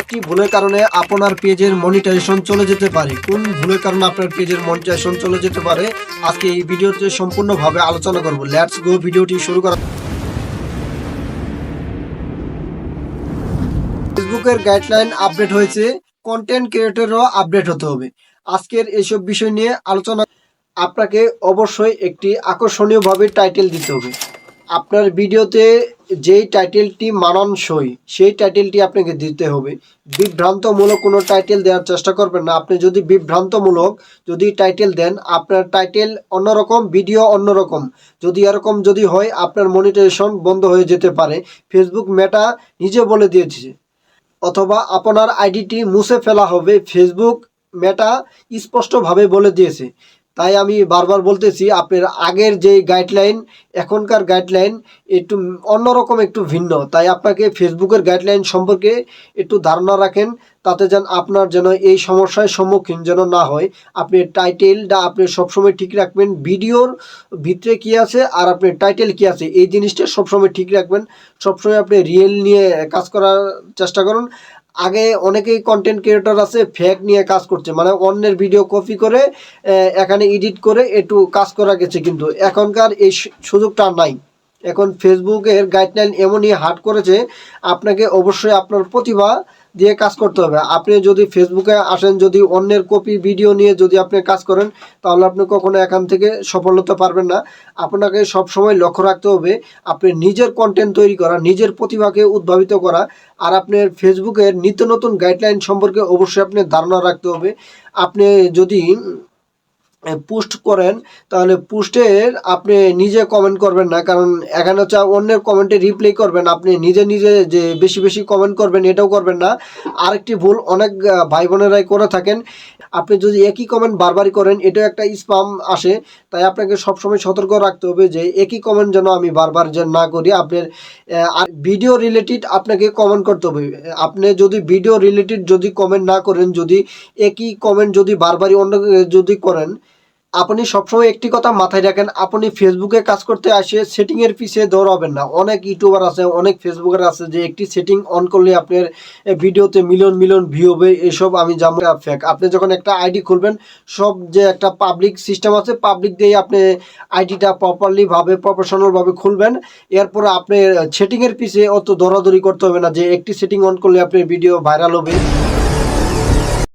একটি ভুলের কারণে আপনার পেজের মনিটাইজেশন চলে যেতে পারে। কোন ভুলের কারণে আপনার পেজের মনিটাইজেশন চলে যেতে পারে, আজকে এই ভিডিওতে সম্পূর্ণভাবে আলোচনা করব। লেটস গো ভিডিওটি শুরু করা ফেসবুকের গাইডলাইন আপডেট হয়েছে কন্টেন্ট ক্রিয়েটরও আপডেট হতে হবে। আজকের এসব বিষয় নিয়ে আলোচনা আপনাকে অবশ্যই একটি আকর্ষণীয়ভাবে টাইটেল দিতে হবে। আপনার ভিডিওতে যেই টাইটেলটি মানানসই, সেই টাইটেলটি আপনাকে দিতে হবে। বিভ্রান্তমূলক কোনো টাইটেল দেওয়ার চেষ্টা করবেন না। আপনি যদি বিভ্রান্তমূলক যদি টাইটেল দেন, আপনার টাইটেল অন্যরকম ভিডিও অন্যরকম। যদি এরকম যদি হয়, আপনার মনিটাইজেশন বন্ধ হয়ে যেতে পারে। ফেসবুক মেটা নিজে বলে দিয়েছে। অথবা আপনার আইডিটি মুছে ফেলা হবে। ফেসবুক মেটা স্পষ্টভাবে বলে দিয়েছে। তাই আমি বারবার বলতেছি, আপনার আগের যে গাইডলাইন এখনকার গাইডলাইন একটু অন্যরকম একটু ভিন্ন। তাই আপনাকে ফেসবুকের গাইডলাইন সম্পর্কে একটু ধারণা রাখেন, তাতে যেন আপনার যেন এই সমস্যার সম্মুখীন যেন না হয়। আপনি টাইটেলটা আপনি সবসময় ঠিক রাখবেন, ভিডিওর ভিতরে কি আছে আর আপনি টাইটেল কি আছে, এই জিনিসটা সবসময় ঠিক রাখবেন। সবসময় আপনি রিয়েল নিয়ে কাজ করার চেষ্টা করুন। আগে অনেকেই কন্টেন্ট ক্রিয়েটর আছে ফেক নিয়ে কাজ করছে। মানে অন্যের ভিডিও কপি করে এখানে এডিট করে একটু কাজ করা গেছে কিন্তু। এখনকার এই সুযোগটা নাই। এখন ফেসবুকের গাইডলাইন এমনই হার্ড করেছে, আপনাকে অবশ্যই আপনার প্রতিভা দিয়ে কাজ করতে হবে। আপনি যদি ফেসবুকে আসেন, যদি অন্যের কপি ভিডিও নিয়ে যদি আপনি কাজ করেন, তাহলে আপনি কখনো এখান থেকে সফল হতে পারবেন না। আপনাকে সব সময় লক্ষ্য রাখতে হবে, আপনি নিজের কন্টেন্ট তৈরি করা, নিজের প্রতিভাকে উদ্ভাবিত করা, আর আপনার ফেসবুকের নিত্য নতুন গাইডলাইন সম্পর্কে অবশ্যই আপনি ধারণা রাখতে হবে। আপনি যদি পোস্ট করেন, তাহলে পোস্টের আপনি নিজে কমেন্ট করবেন না, কারণ এখানে হচ্ছে অন্যের কমেন্টে রিপ্লাই করবেন, আপনি নিজে নিজে যে বেশি বেশি কমেন্ট করবেন এটাও করবেন না। আরেকটি ভুল, অনেক ভাই বোনেরাই করে থাকেন, আপনি যদি একই কমেন্ট বারবারই করেন, এটাও একটা স্পাম আসে, তাই আপনাকে সবসময় সতর্ক রাখতে হবে যে একই কমেন্ট যেন আমি বারবার যেন না করি, আপনার আর ভিডিও রিলেটেড আপনাকে কমেন্ট করতে হবে। আপনি যদি ভিডিও রিলেটেড যদি কমেন্ট না করেন, যদি একই কমেন্ট যদি বারবারই অন্য, যদি করেন আপনি সবসময় একটি কথা মাথায় রাখেন, আপনি ফেসবুকে কাজ করতে আসে সেটিংয়ের পিছিয়ে দৌড়াবেন না। অনেক ইউটিউবার আছে, অনেক ফেসবুকার আছে যে একটি সেটিং অন করলে আপনার ভিডিওতে মিলিয়ন মিলিয়ন ভিউ হবে, এসব আমি জানি ফেক আপনি যখন একটা আইডি খুলবেন, সব যে একটা পাবলিক সিস্টেম আছে পাবলিক দিয়ে আপনি আইডিটা প্রপারলি ভাবে প্রফেশনাল ভাবে খুলবেন। এরপরে আপনি সেটিংয়ের পিছিয়ে অত দৌড়াদৌড়ি করতে হবে না যে একটি সেটিং অন করলে আপনার ভিডিও ভাইরাল হবে।